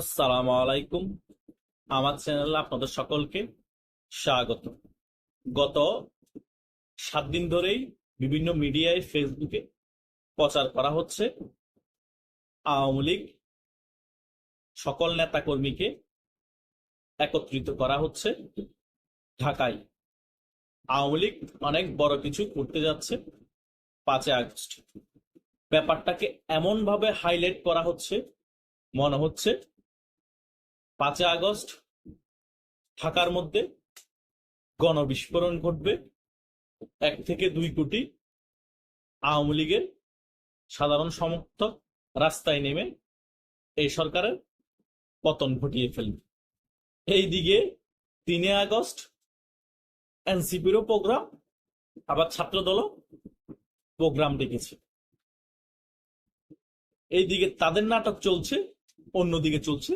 আসসালামু আলাইকুম। আমার চ্যানেলে আপনাদের সকলকে স্বাগত। গত সাত দিন ধরেই বিভিন্ন মিডিয়ায় ফেসবুকে প্রচার করা হচ্ছে। আওয়ামী লীগ সকল নেতাকর্মীকে একত্রিত করা হচ্ছে। ঢাকায় আওয়ামী লীগ অনেক বড় কিছু করতে যাচ্ছে পাঁচই আগস্ট। ব্যাপারটাকে এমনভাবে হাইলাইট করা হচ্ছে, মনে হচ্ছে পাঁচই আগস্ট ঢাকার মধ্যে গণবিস্ফোরণ ঘটবে। এক থেকে দুই কোটি আওয়ামী লীগের সাধারণ সমর্থক রাস্তায় নেমে এই সরকারের পতন ঘটিয়ে ফেলবে। এইদিকে তিনে আগস্ট এনসিপিরও প্রোগ্রাম, আবার ছাত্রদলও প্রোগ্রাম ডেকেছে। এইদিকে তাদের নাটক চলছে, অন্যদিকে চলছে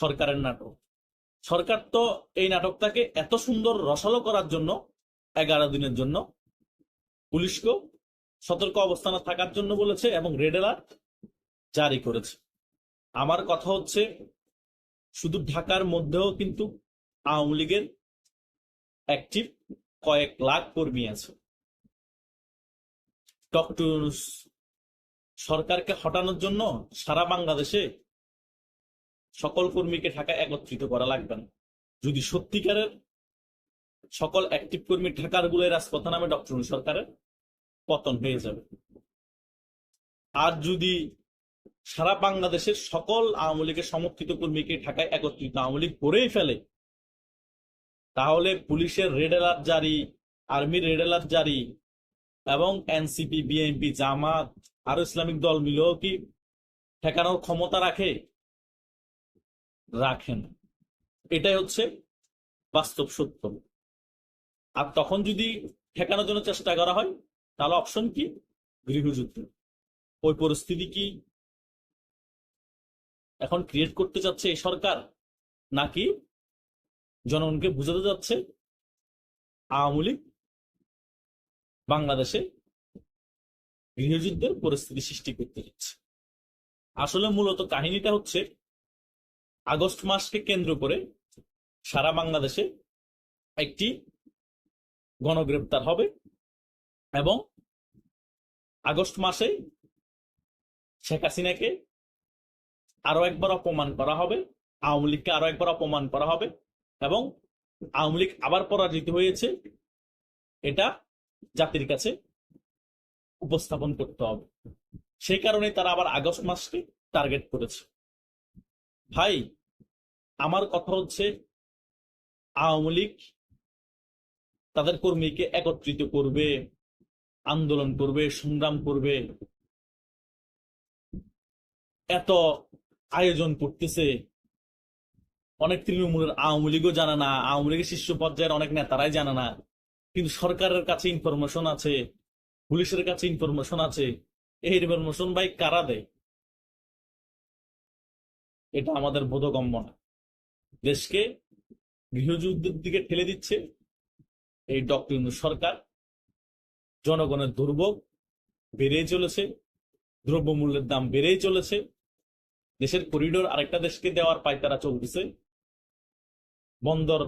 সরকারের নাটক। সরকার তো এই নাটকটাকে এত সুন্দর রসালো করার জন্য, এগারো দিনের জন্য, পুলিশকেও সতর্ক অবস্থানে থাকার জন্য বলেছে এবং রেড অ্যালার্ট জারি করেছে। আমার কথা হচ্ছে, শুধু ঢাকার মধ্যেও কিন্তু আওয়ামী লীগের অ্যাক্টিভ কয়েক লাখ কর্মী আছে। ডক্টর সরকারকে হটানোর জন্য সারা বাংলাদেশে সকল কর্মীকে ঢাকায় একত্রিত করা লাগবে না। যদি সত্যিকারের সকল অ্যাক্টিভ কর্মী ঢাকারগুলো রাজপথে নামে ডক্টর সরকারের পতন হয়ে যাবে। আর যদি সারা বাংলাদেশের সকল আওয়ামী লীগের সমর্থিত কর্মীকে ঢাকায় একত্রিত আওয়ামী লীগ করেই ফেলে, তাহলে পুলিশের রেড অ্যালার্ট জারি, আর্মির রেড অ্যালার্ট জারি এবং এনসিপি, বিএনপি, জামাত, আরও ইসলামিক দল মিলেও কি ঠেকানোর ক্ষমতা রাখে? রাখেন। এটাই হচ্ছে বাস্তব সত্য। আর তখন যদি ঠেকানোর জন্য চেষ্টা করা হয়, তাহলে অপশন কি? গৃহযুদ্ধ। ওই পরিস্থিতি কি এখন ক্রিয়েট করতে চাচ্ছে এই সরকার, নাকি জনগণকে বুঝাতে যাচ্ছে আওয়ামী লীগ বাংলাদেশে গৃহযুদ্ধের পরিস্থিতি সৃষ্টি করতে যাচ্ছে? আসলে মূলত কাহিনীটা হচ্ছে আগস্ট মাসকে কেন্দ্র করে সারা বাংলাদেশে একটি গণগ্রেপ্তার হবে এবং আগস্ট মাসে শেখ হাসিনাকে আরও একবার অপমান করা হবে, আওয়ামী লীগকে আরও একবার অপমান করা হবে এবং আওয়ামী লীগ আবার পরাজিত হয়েছে, এটা জাতির কাছে উপস্থাপন করতে হবে। সেই কারণে তারা আবার আগস্ট মাসকে টার্গেট করেছে। ভাই, আমার কথা হচ্ছে আওয়ামী লীগ তাদের কর্মীকে একত্রিত করবে, আন্দোলন করবে, সংগ্রাম করবে। এত আয়োজন করতেছে। অনেক তৃণমূলের আওয়ামী লীগও জানে না, আওয়ামী লীগের শীর্ষ পর্যায়ের অনেক নেতারাই জানে না। কিন্তু সরকারের কাছে ইনফরমেশন আছে, পুলিশের কাছে ইনফরমেশন আছে। এই ইনফরমেশন ভাই কারা দেয়? এটা আমাদের বোধগম্য না। দেশকে গৃহযুদ্ধের দিকে ঠেলে দিচ্ছে এই ডক্টর সরকার। জনগণের দুর্ভোগ বেড়েই চলেছে, দ্রব্যমূল্যের দাম বেড়েই চলেছে। দেশের করিডোর আরেকটা দেশকে দেওয়ার পায়তারা চলতেছে। বন্দর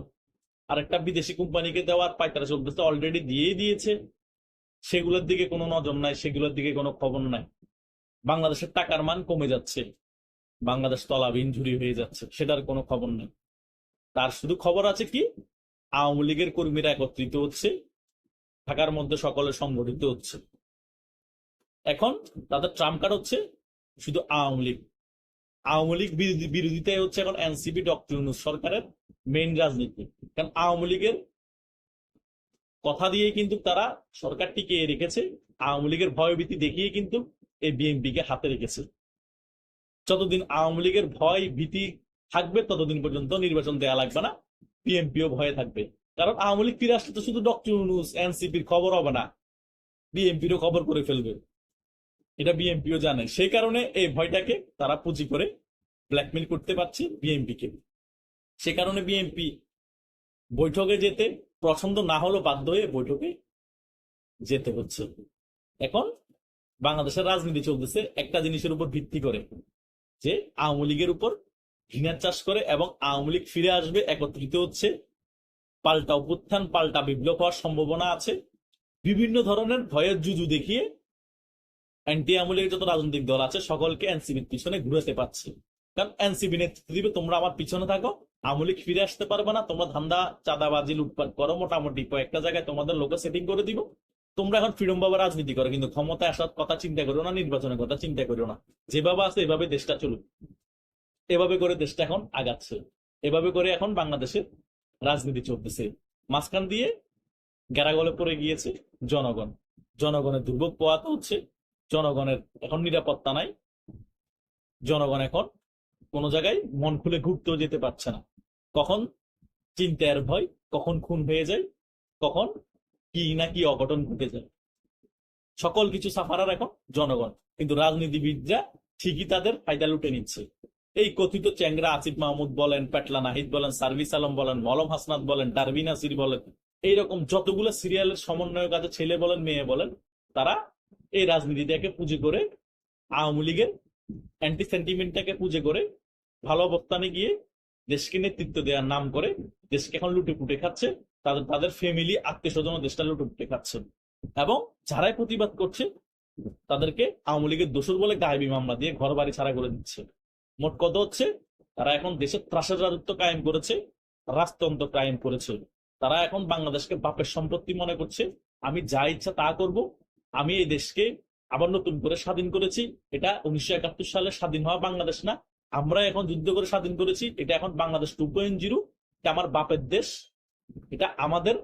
আরেকটা বিদেশি কোম্পানিকে দেওয়ার পায়তারা চলতেছে অলরেডি দিয়েই দিয়েছে। সেগুলোর দিকে কোনো নজর নাই, সেগুলোর দিকে কোনো খবর নাই। বাংলাদেশের টাকার মান কমে যাচ্ছে। বাংলাদেশ তলাবিহীন ঝুরি হয়ে যাচ্ছে, সেটার কোনো খবর নেই। তার শুধু খবর আছে কি? আওয়ামী লীগের কর্মীরা একত্রিত হচ্ছে, ঢাকার মধ্যে সকলে সংগঠিত হচ্ছে। এখন তাদের ট্রাম্প কার্ড হচ্ছে শুধু আওয়ামী লীগ। আওয়ামী লীগ বিরোধী বিরোধিতাই হচ্ছে এখন এনসিপি, ডক্টর ইউনূস সরকারের মেইন রাজনীতি। কারণ আওয়ামী লীগের কথা দিয়ে কিন্তু তারা সরকার টিকিয়ে রেখেছে, আওয়ামী লীগের ভয়ভীতি দেখিয়ে কিন্তু এই বিএনপি কে হাতে রেখেছে। যতদিন আওয়ামী লীগের ভয়, ভীতি থাকবে, ততদিন পর্যন্ত নির্বাচন দেয়া লাগবে না। বিএনপিও ভয়ে থাকবে। কারণ আওয়ামী লীগ ফিরে আসলে তো শুধু ডক্টর ইউনুস, এনসিপির খবর হবে না। বিএনপিরও খবর করে ফেলবে। এটা বিএনপিও জানে। সেই কারণে এই ভয়টাকে তারা পুঁজি করে ব্ল্যাকমেল করতে পারছে বিএনপিকে। সে কারণে বিএনপি বৈঠকে যেতে পছন্দ না হলেও বাধ্য হয়ে বৈঠকে যেতে হচ্ছে। এখন বাংলাদেশের রাজনীতি চলতেছে একটা জিনিসের উপর ভিত্তি করে। যে আওয়ামী লীগের উপর ঘৃণার চাষ করে এবং আওয়ামী লীগ ফিরে আসবে, একত্রিত হচ্ছে, পাল্টা অভ্যুত্থান, পাল্টা বিপ্লব হওয়ার সম্ভাবনা আছে। বিভিন্ন ধরনের ভয়ের জুজু দেখিয়ে অ্যান্টি আওয়ামী লীগের যত রাজনৈতিক দল আছে, সকলকে এনসিবির পিছনে ঘুরাতে পারছে। কারণ এনসিবি নেতৃত্ব দিবে, তোমরা আমার পিছনে থাকো। আওয়ামী লীগ ফিরে আসতে পারবে না, তোমরা ধান্দা, চাঁদাবাজি, লুটপাট করো, মোটামুটি কয়েকটা জায়গায় তোমাদের লোকে সেটিং করে দিব। তোমরা এখন ফ্রিডম ভাবে রাজনীতি করো, কিন্তু ক্ষমতায় আসার কথা চিন্তা করো না, নির্বাচনের কথা চিন্তা করো না। যেভাবে আছে, এভাবে দেশটা চলুক। এভাবে করে দেশটা এখন আগাচ্ছে। এভাবে করে এখন বাংলাদেশের রাজনীতি চলতেছে। মাঝখান দিয়ে গ্যারাগলে পড়ে গিয়েছে জনগণ। জনগণের দুর্ভোগ পোয়াতে হচ্ছে। জনগণের এখন নিরাপত্তা নাই। জনগণ এখন কোনো জায়গায় মন খুলে ঘুরতেও যেতে পারছে না। কখন চিন্তার ভয়, কখন খুন হয়ে যায়, কখন কি না কি অঘটন ঘটে যায় সকল কিছু সাফারার এখন জনগণ, কিন্তু রাজনীতিবিদরা ঠিকই তাদের ফায়দা লুটে নিচ্ছে। এই কথিত চ্যাংরা আসিফ মাহমুদ বলেন, পেটলা নাহিদ বলেন, সার্ভিস আলম বলেন, মলম হাসনাত বলেন ডারবিন নাসির বলেন, এইরকম যতগুলো সিরিয়ালের সমন্বয়ক আছে, ছেলে বলেন, মেয়ে বলেন, তারা এই রাজনীতিটাকে পুঁজি করে আওয়ামী লীগের অ্যান্টি সেন্টিমেন্টটাকে পুঁজে করে ভালো অবস্থানে গিয়ে দেশকে নেতৃত্ব দেওয়ার নাম করে দেশকে এখন লুটে পুটে খাচ্ছে। তাদের তাদের ফ্যামিলি আত্মীয় স্বজন দেশটা লুটে পুটে খাচ্ছে এবং যারাই প্রতিবাদ করছে, তাদেরকে আওয়ামী লীগের দোষর বলে গায়েবী মামলা দিয়ে ঘর বাড়ি ছাড়া করে দিচ্ছে। মোট কথা হচ্ছে, তারা এখন দেশের ত্রাসের রাজত্ব কায়েম করেছে, রাজতন্ত্র কায়েম করেছে। তারা এখন বাংলাদেশকে বাপের সম্পত্তি মনে করছে, আমি যা ইচ্ছা তা করব, আমি এই দেশকে আবার নতুন করে স্বাধীন করেছি, এটা উনিশশো একাত্তর সালে স্বাধীন হওয়া বাংলাদেশ না, আমরা এখন যুদ্ধ করে স্বাধীন করেছি, এটা এখন বাংলাদেশ টু পয়েন্ট জিরো, এটা আমার বাপের দেশ এটা আমাদের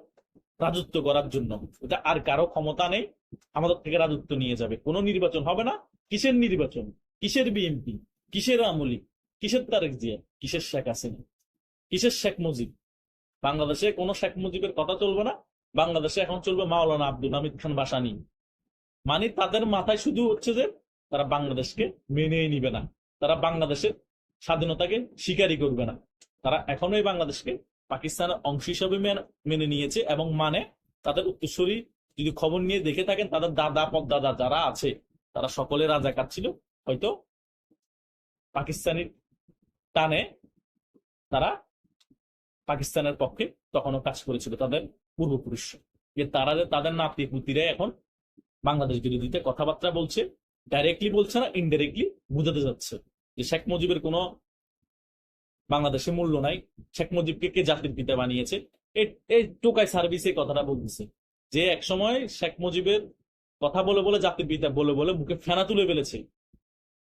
রাজত্ব করার জন্য। এটা আর কারও ক্ষমতা নেই, আমাদের থেকে রাজত্ব নিয়ে যাবে। কোনো নির্বাচন হবে না। কিসের নির্বাচন? কিসের বিএনপি? কিসের আমলি কিসের তারেক জিয়া? কিসের শেখ হাসিনা? কিসের শেখ মুজিব? বাংলাদেশে কোনো শেখ মুজিবের কথা চলবে না। বাংলাদেশে এখন চলবে মাওলানা আব্দুল হামিদ খান বাসানি। মানে তাদের মাথায় শুধু হচ্ছে যে তারা বাংলাদেশকে মেনেই নিবে না। তারা বাংলাদেশের স্বাধীনতাকে স্বীকারই করবে না। তারা এখনোই বাংলাদেশকে পাকিস্তানের অংশ হিসাবে মেনে- নিয়েছে এবং মানে তাদের উত্তরসূরি যদি খবর নিয়ে দেখে থাকেন, তাদের দাদা, পদ্দাদা যারা আছে, তারা সকলে রাজাকার ছিল। হয়তো পাকিস্তানি টানে তারা পাকিস্তানের পক্ষে তখনও কাজ করেছিল তাদের পূর্বপুরুষ যে তারা যে তাদের নাতি পুতিরা এখন বাংলাদেশ বিরোধীতে কথাবার্তা বলছে ডাইরেক্টলি বলছে না ইনডাইরেক্টলি বুঝাতে যাচ্ছে যে শেখ মুজিবের কোনো বাংলাদেশে মূল্য নাই। শেখ মুজিবকে কে জাতির পিতা বানিয়েছে? এই- টোকাই সার্ভিসে কথাটা বলতেছে। যে একসময় শেখ মুজিবের কথা বলে বলে জাতির পিতা বলে বলে মুখে ফেনা তুলে ফেলেছে,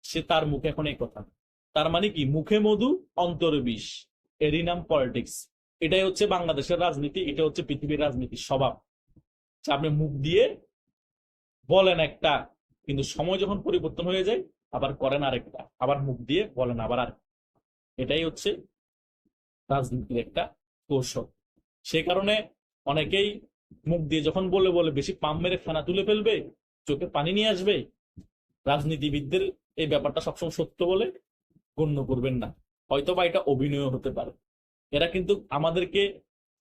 সে তার মুখে এখন এই কথা। তার মানে কি? মুখে মধু, অন্তরে বিষ। এরই নাম পলিটিক্স এটাই হচ্ছে বাংলাদেশের রাজনীতি, এটা হচ্ছে পৃথিবীর রাজনীতির স্বভাব। আপনি মুখ দিয়ে বলেন একটা, কিন্তু সময় যখন পরিবর্তন হয়ে যায়, আবার করেন আরেকটা। আবার মুখ দিয়ে বলেন আবার আর এটাই হচ্ছে রাজনীতির একটা কৌশল। সে কারণে অনেকেই মুখ দিয়ে যখন বলে বলে বেশি পাম মেরে ফেনা তুলে ফেলবে, চোখে পানি নিয়ে আসবে, রাজনীতিবিদদের এই ব্যাপারটা সবসময় সত্য বলে গণ্য করবেন না। হয়তো বা এটা অভিনয় হতে পারে। এরা কিন্তু আমাদেরকে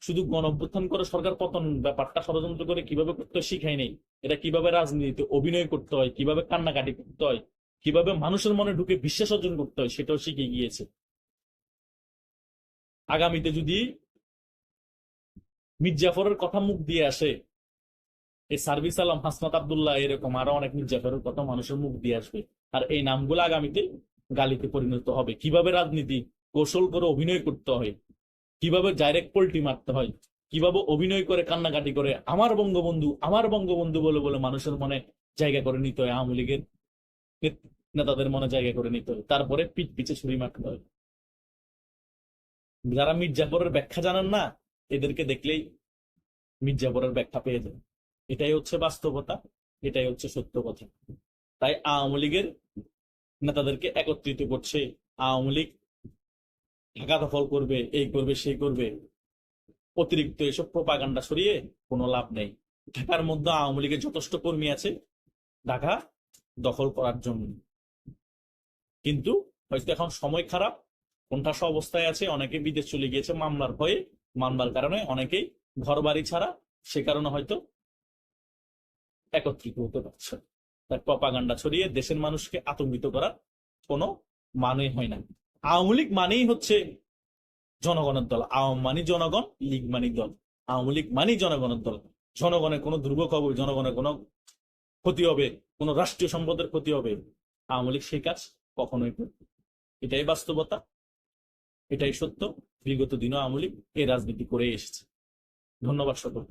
শুধু গণ করে সরকার পতন ব্যাপারটা ষড়যন্ত্র করে কীভাবে করতে শিখাই নেই। এটা কীভাবে রাজনীতিতে অভিনয় করতে হয়, কীভাবে কান্নাকাটি করতে হয়, কীভাবে মানুষের মনে ঢুকে বিশ্বাস অর্জন করতে হয়, সেটাও শিখে গিয়েছে। আগামীতে যদি মির্জাফরের কথা মুখ দিয়ে আসে, এই সার্ভিস আলম, হাসনাত আবদুল্লাহ এরকম আরও অনেক মির্জাফরের কথা মানুষের মুখ দিয়ে আসবে। আর এই নামগুলো আগামীতে গালিতে পরিণত হবে। কীভাবে রাজনীতি, কৌশল করে অভিনয় করতে হয়, কীভাবে ডাইরেক্ট পোল্টি মারতে হয়, কীভাবে অভিনয় করে, কান্নাকাটি করে, আমার বঙ্গবন্ধু আমার বঙ্গবন্ধু বলে বলে মানুষের মনে জায়গা করে নিতে হয়, আওয়ামী লীগের নেতাদের মনে জায়গা করে নিতে হয়, তারপরে পিঠ পিছে ছুরি মারতে হয়। যারা মির্জাফরের ব্যাখ্যা জানেন না, এদেরকে দেখলেই মির্জাফরের ব্যাখ্যা পেয়ে যান। এটাই হচ্ছে বাস্তবতা, এটাই হচ্ছে সত্য কথা। তাই আওয়ামী লীগের নেতাদেরকে একত্রিত করছে, আওয়ামী লীগ ঢাকা দখল করবে, এই করবে, সেই করবে। অতিরিক্ত এসব প্রপাগান্ডা সরিয়ে কোনো লাভ নেই। ঢাকার মধ্যে আওয়ামী লীগের যথেষ্ট কর্মী আছে ঢাকা দখল করার জন্য। কিন্তু হয়তো এখন সময় খারাপ কোনঠাস অবস্থায় আছে, অনেকে বিদেশ চলে গিয়েছে মামলার ভয়ে, মামলার কারণে অনেকেই ঘর বাড়ি ছাড়া, সে কারণে হয়তো একত্রিত হতে পারছে তার প্রপাগান্ডা ছড়িয়ে দেশের মানুষকে আতঙ্কিত করার কোনো মানে হয় না। আওয়ামী লীগ মানেই হচ্ছে জনগণের দল, আওয়াম মানি জনগণ, লীগ মানি দল। আওয়ামী লীগ মানেই জনগণের দল। জনগণের কোনো দুর্ভোগ হবে জনগণের কোনো ক্ষতি হবে, কোনো রাষ্ট্রীয় সম্পদের ক্ষতি হবে। আওয়ামী লীগ সেই কাজ কখনোই করবে এটাই বাস্তবতা। এটাই সত্য। বিগত দিনও আওয়ামী লীগ এই রাজনীতি করে এসেছে। ধন্যবাদ সকল